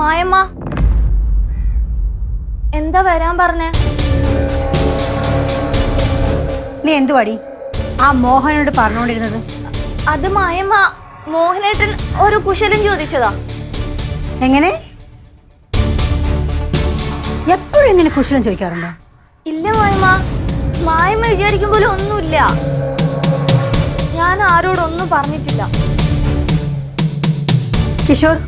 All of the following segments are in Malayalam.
മായമ്മ. എന്താ വരാൻ പറഞ്ഞേ? നീ എന്തുവാടി ആ മോഹനോട് പറഞ്ഞുകൊണ്ടിരുന്നത് അത് മായമ്മ. മോഹനേട്ടൻ ഒരു കുശലം ചോദിച്ചതാ. എങ്ങനെ? എപ്പോഴും ഇങ്ങനെ കുശലം ചോദിക്കാറുണ്ടോ? ഇല്ല മായമ്മ. മായമ്മ വിചാരിക്കും പോലെ ഒന്നുമില്ല. ഞാൻ ആരോടൊന്നും പറഞ്ഞിട്ടില്ല. കിഷോർ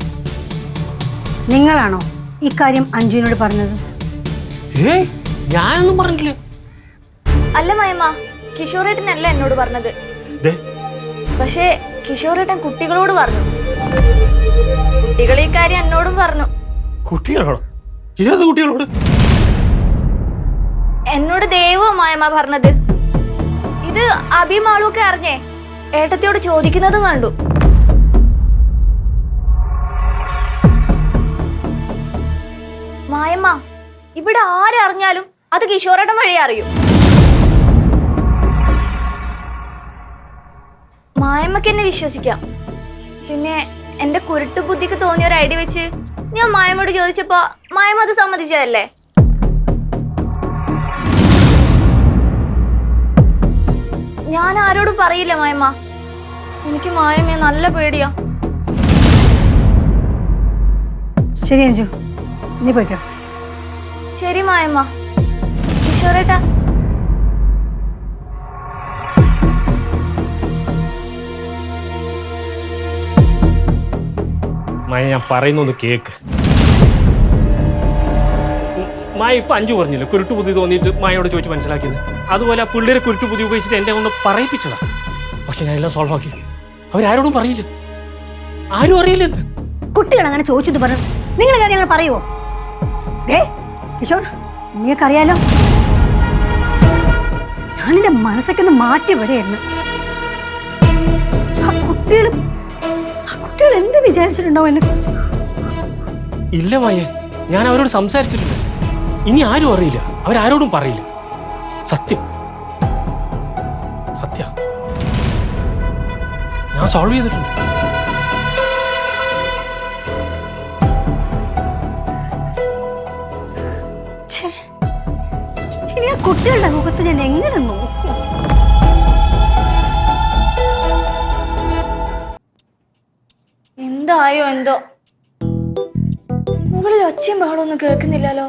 നിങ്ങളാണോ ഇക്കാര്യം അഞ്ജുവിനോട് പറഞ്ഞത്? ഞാനൊന്നും പറഞ്ഞില്ല അല്ല മായമ്മ കിഷോറേട്ടനല്ല എന്നോട് പറഞ്ഞത്. ദേ, പക്ഷേ കിഷോറേട്ടൻ കുട്ടികളോട് പറഞ്ഞു. കുട്ടികൾ ഈ കാര്യം എന്നോടും പറഞ്ഞു. കുട്ടികളോടോ? ഏത് കുട്ടികളോട്? എന്നോട് ദൈവോ മായമ്മ പറഞ്ഞത്. ഇത് അഭിമാളൊക്കെ അറിഞ്ഞേ? ഏട്ടത്തിയോട് ചോദിക്കുന്നതും കണ്ടു. മായമ്മ ഇവിടെ ആരറിഞ്ഞാലും അത് കിഷോറേട്ടൻ വഴി അറിയും. മായമ്മക്ക് എന്നെ വിശ്വസിക്കാം. പിന്നെ എന്റെ കുരുട്ട് ബുദ്ധിക്ക് തോന്നിയ ഒരു ഐഡിയ വെച്ച് ഞാൻ മായമ്മയോട് ചോദിച്ചപ്പോ മായമ്മ അത് സമ്മതിച്ചതല്ലേ? ഞാൻ ആരോടും പറയില്ല മായമ്മ. എനിക്ക് മായമ്മയെ നല്ല പേടിയാ. ശരി അഞ്ജു നീ പോയിക്കോ. ശരി മായമ്മ. കിഷോറേട്ടാ. മായ ഞാൻ പറയുന്നൊന്ന് കേക്ക്. മായ ഇപ്പൊ അഞ്ചു പറഞ്ഞില്ല? കുരുട്ട് ബുദ്ധി തോന്നിയിട്ട് മായോട് ചോദിച്ച് മനസ്സിലാക്കിയത്. അതുപോലെ ആ പിള്ളേരെ കുരുട്ട് ബുദ്ധി ഉപയോഗിച്ചിട്ട് എന്നെ ഒന്ന് പറയിപ്പിച്ചതാ. പക്ഷെ ഞാൻ എല്ലാം സോൾവ് ആക്കി. അവരാരോടും പറയില്ല. ആരും അറിയില്ല കുട്ടികൾ അങ്ങനെ ചോദിച്ചത് പറഞ്ഞു നിങ്ങൾ കാര്യം അങ്ങനെ പറയുവോ? ദേ കിഷോർ നീയൊക്കെ അറിയാലോ ഞാൻ എന്റെ മനസ്സൊക്കെ ഒന്ന് മാറ്റി വരെയായിരുന്നു ആ കുട്ടികൾ ആ കുട്ടികൾ എന്ത് വിചാരിച്ചിട്ടുണ്ടാവും എന്നെ കുറിച്ച്? ഇല്ല മായേ ഞാൻ അവരോട് സംസാരിച്ചിട്ടുണ്ട് ഇനി ആരും അറിയില്ല അവരാരോടും പറയില്ല. സത്യം. സത്യ. ഞാൻ സോൾവ് ചെയ്തിട്ടുണ്ട്. കുട്ടികളുടെ മുഖത്ത് ഞാൻ എങ്ങനെ നോക്കും? എന്തായോ എന്തോ? മുകളിൽ ഒച്ചയും ബഹളമൊന്നും കേൾക്കുന്നില്ലല്ലോ.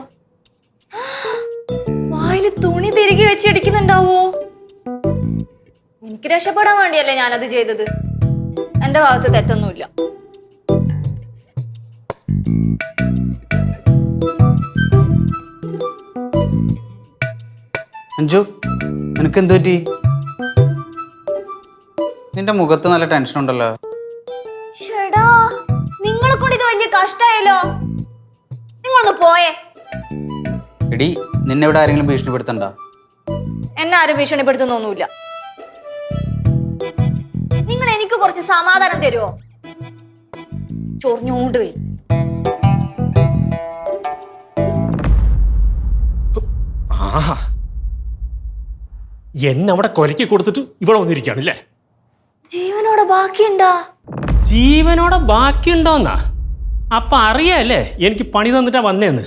വായിൽ തുണി തിരികെ വെച്ചിടിക്കുന്നുണ്ടാവോ എനിക്ക് രക്ഷപ്പെടാൻ വേണ്ടിയല്ലേ ഞാനത് ചെയ്തത്. എന്റെ ഭാഗത്ത് തെറ്റൊന്നുമില്ല. അഞ്ജു നിനക്ക് എന്തു പറ്റി? നിന്റെ മുഖത്ത് നല്ല ടെൻഷൻ ഉണ്ടല്ലോ. ചേടാ നിങ്ങളെ കൂടി ഇത് വലിയ കഷ്ടായല്ലോ. നിങ്ങളൊന്ന് പോയേ. എടി നിന്നെ ഇവിടെ ആരെങ്കിലും ഭീഷണിപ്പെടുത്തണ്ട? എന്നെ ആരും ഭീഷണിപ്പെടുത്തുന്നൊന്നുമില്ല. നിങ്ങൾ എനിക്ക് കുറച്ച് സമാധാനം തരുമോ ചൊറിഞ്ഞോണ്ട് പോയി എന്നെ അവിടെ കൊലക്കി കൊടുത്തിട്ട് ഇവിടെ വന്നിരിക്കുകയാണല്ലേ ജീവനോടെ ബാക്കിയുണ്ടാ? ജീവനോടെ ബാക്കിയുണ്ടോന്നാ? അപ്പൊ അറിയാല്ലേ എനിക്ക് പണി തന്നിട്ടാ വന്നേന്ന്.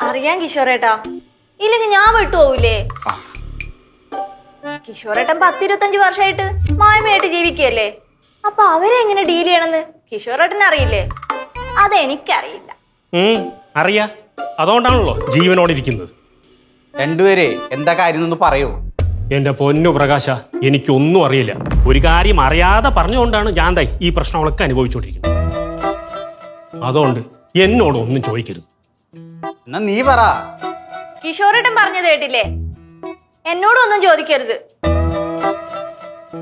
അറിയാൻ കിഷോറേട്ടാ. ഇല്ലെങ്കിൽ ഞാൻ വിട്ടുപോവില്ലേ കിഷോറേട്ടൻ പത്തിരുപത്തഞ്ച് വർഷമായിട്ട് മായ്മയായിട്ട് ജീവിക്കുകയല്ലേ? അപ്പൊ അവരെ എങ്ങനെ ഡീൽ ചെയ്യണമെന്ന് കിഷോറേട്ടൻ അറിയില്ലേ? അതെനിക്കറിയില്ല. അറിയാ. അതുകൊണ്ടാണല്ലോ ജീവനോടെ ഇരിക്കുന്നത് രണ്ടുപേരെ എന്താ കാര്യം ഒന്ന് പറയൂ. എന്റെ പൊന്നു പ്രകാശ എനിക്കൊന്നും അറിയില്ല. ഒരു കാര്യം അറിയാതെ പറഞ്ഞുകൊണ്ടാണ് ഞാൻ തൈ ഈ പ്രശ്നങ്ങളൊക്കെ അനുഭവിച്ചുകൊണ്ടിരിക്കുന്നത് അതുകൊണ്ട് എന്നോട് ഒന്നും ചോദിക്കരുത്. എന്നാ നീ പറ. കിഷോറേട്ടൻ പറഞ്ഞത് കേട്ടില്ലേ? എന്നോടൊന്നും ചോദിക്കരുത്.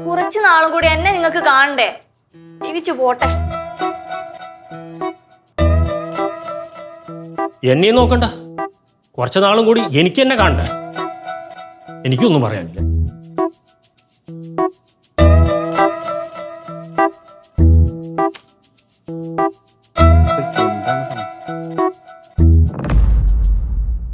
കുറച്ചു നാളും കൂടി എന്നെ നിങ്ങൾക്ക് കാണണ്ടേ? ജീവിച്ചു പോട്ടെ. എന്നെയും നോക്കണ്ട. കുറച്ച് നാളും കൂടി എനിക്ക് എന്നെ കാണണ്ടേ? എനിക്കൊന്നും പറയാനില്ല.